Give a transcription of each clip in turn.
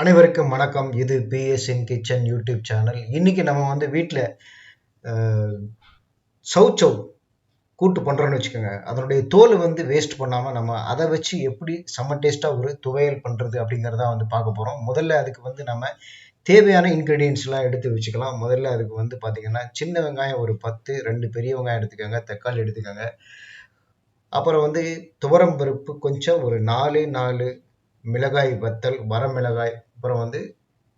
அனைவருக்கும் வணக்கம். இது பிஎஸ்என் கிச்சன் யூடியூப் சேனல் இன்னைக்கு நம்ம வந்து வீட்டில் சவுச்சவ் கூட்டு பண்ணுறோன்னு வச்சுக்கோங்க. அதனுடைய தோல் வந்து வேஸ்ட் பண்ணாமல் நம்ம அதை வச்சு எப்படி செம்ம டேஸ்ட்டாக ஒரு துவையல் பண்ணுறது அப்படிங்கிறத வந்து பார்க்க போகிறோம் முதல்ல அதுக்கு வந்து நம்ம தேவையான இன்க்ரீடியன்ஸ்லாம் எடுத்து வச்சுக்கலாம். முதல்ல அதுக்கு வந்து பார்த்திங்கன்னா சின்ன வெங்காயம் ஒரு பத்து ரெண்டு பெரிய வெங்காயம் எடுத்துக்கோங்க. தக்காளி எடுத்துக்கோங்க. அப்புறம் வந்து துவரம் பருப்பு கொஞ்சம் ஒரு நாலு நாலு மிளகாய் வத்தல் வரமிளகாய் அப்புறம் வந்து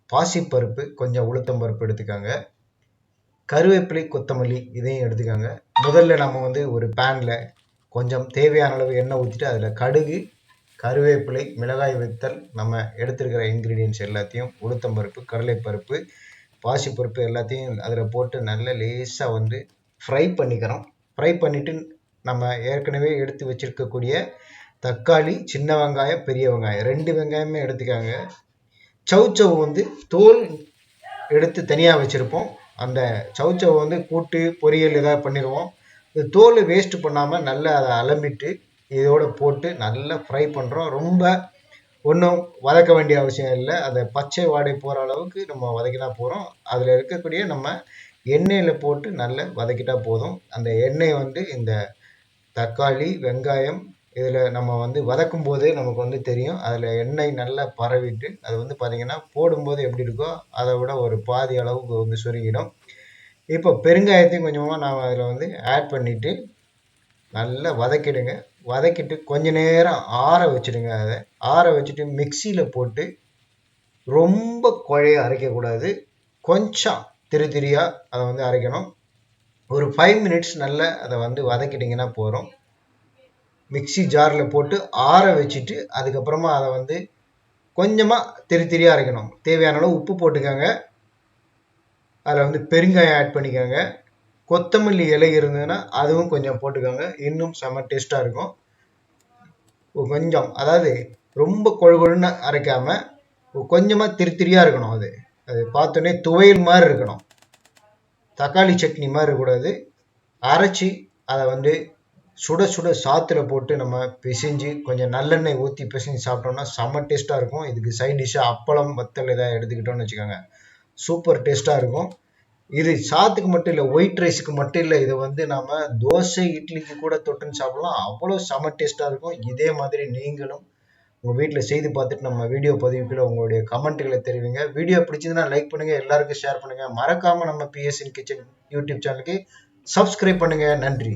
பாசிப்பருப்பு கொஞ்சம் உளுத்தம் பருப்பு எடுத்துக்கோங்க. கருவேப்பிலை கொத்தமல்லி இதையும் எடுத்துக்கோங்க. முதல்ல நம்ம வந்து ஒரு பேனில் கொஞ்சம் தேவையான அளவு எண்ணெய் ஊற்றிட்டு அதில் கடுகு கருவேப்பிலை மிளகாய் வத்தல் நம்ம எடுத்துருக்கிற இன்க்ரீடியன்ஸ் எல்லாத்தையும் உளுத்தம் பருப்பு கடலைப்பருப்பு பாசிப்பருப்பு எல்லாத்தையும் அதில் போட்டு நல்ல லேசாக வந்து ஃப்ரை பண்ணிக்கிறோம். ஃப்ரை பண்ணிவிட்டு நம்ம ஏற்கனவே எடுத்து வச்சுருக்கக்கூடிய தக்காளி சின்ன வெங்காயம் பெரிய வெங்காயம். ரெண்டு வெங்காயமே எடுத்துக்காங்க. சவுச்சவ் வந்து தோல் எடுத்து தனியாக வச்சுருப்போம். அந்த சவுச்சவ் வந்து கூட்டு பொரியல் ஏதாவது பண்ணிடுவோம். இந்த தோல் வேஸ்ட் பண்ணாமல் நல்லா அதை அலம்பிட்டு இதோட போட்டு நல்லா ஃப்ரை பண்ணுறோம் ரொம்ப ஒன்றும் வதக்க வேண்டிய அவசியம் இல்லை. அந்த பச்சை வாடை போகிற அளவுக்கு நம்ம வதக்கினா போகிறோம் அதில் இருக்கக்கூடிய நம்ம எண்ணெயில் போட்டு நல்லா வதக்கிட்டா போதும். அந்த எண்ணெய் வந்து இந்த தக்காளி வெங்காயம் இதில் நம்ம வந்து வதக்கும் போதே நமக்கு வந்து தெரியும். அதில் எண்ணெய் நல்லா பரவிட்டு அது வந்து பார்த்திங்கன்னா போடும்போது எப்படி இருக்கோ அதை விட ஒரு பாதி அளவுக்கு வந்து சுருங்கிடும். இப்போ பெருங்காயத்தையும் கொஞ்சமாக நாம் அதில் வந்து ஆட் பண்ணிவிட்டு நல்லா வதக்கிடுங்க. வதக்கிட்டு கொஞ்ச நேரம் ஆற வச்சுடுங்க அதை. ஆற வச்சுட்டு மிக்சியில் போட்டு ரொம்ப குழைய அரைக்கக்கூடாது. கொஞ்சம் திரு திரியாக அதை வந்து அரைக்கணும். ஒரு ஃபைவ் மினிட்ஸ் நல்லா அதை வந்து வதக்கிட்டிங்கன்னா போகிறோம் மிக்சி ஜாரில் போட்டு ஆற வச்சுட்டு அதுக்கப்புறமா அதை வந்து கொஞ்சமாக திரி திரியாக அரைக்கணும். தேவையான அளவு உப்பு போட்டுக்கோங்க. அதில் வந்து பெருங்காயம் ஆட் பண்ணிக்கோங்க. கொத்தமல்லி இலை இருந்ததுன்னா அதுவும் கொஞ்சம் போட்டுக்கோங்க. இன்னும் செம்ம டேஸ்ட்டாக இருக்கும். கொஞ்சம் அதாவது ரொம்ப கொழு கொழுன்னு அரைக்காமல் கொஞ்சமாக திருத்திரியாக இருக்கணும் அது. அது பார்த்தோன்னே துவையல் மாதிரி இருக்கணும். தக்காளி சட்னி மாதிரி இருக்கக்கூடாது. அரைச்சி அதை வந்து சுட சுட சாத்துல போட்டு நம்ம பிசைஞ்சு கொஞ்சம் நல்லெண்ணெய் ஊற்றி பிசைஞ்சு சாப்பிட்டோம்னா செம்ம டேஸ்ட்டாக இருக்கும். இதுக்கு சைட் டிஷ்ஷாக அப்பளம் வத்தல் எதாவது எடுத்துக்கிட்டோம்னு வச்சுக்கோங்க. சூப்பர் டேஸ்ட்டாக இருக்கும். இது சாத்துக்கு மட்டும் இல்லை ஒயிட் ரைஸுக்கு மட்டும் இல்லை இதை வந்து நாம் தோசை இட்லிக்கு கூட தொட்டுன்னு சாப்பிடலாம். அவ்வளோ செம டேஸ்ட்டாக இருக்கும். இதே மாதிரி நீங்களும் உங்கள் வீட்டில் செய்து பார்த்துட்டு நம்ம வீடியோ பதிவுக்குள்ள உங்களுடைய கமெண்ட்டுகளை தெரிவிங்க. வீடியோ பிடிச்சதுன்னா லைக் பண்ணுங்கள் எல்லாருக்கும் ஷேர் பண்ணுங்கள் மறக்காமல் நம்ம பிஎஸ்என் கிச்சன் யூடியூப் சேனலுக்கு சப்ஸ்கிரைப் பண்ணுங்கள் நன்றி.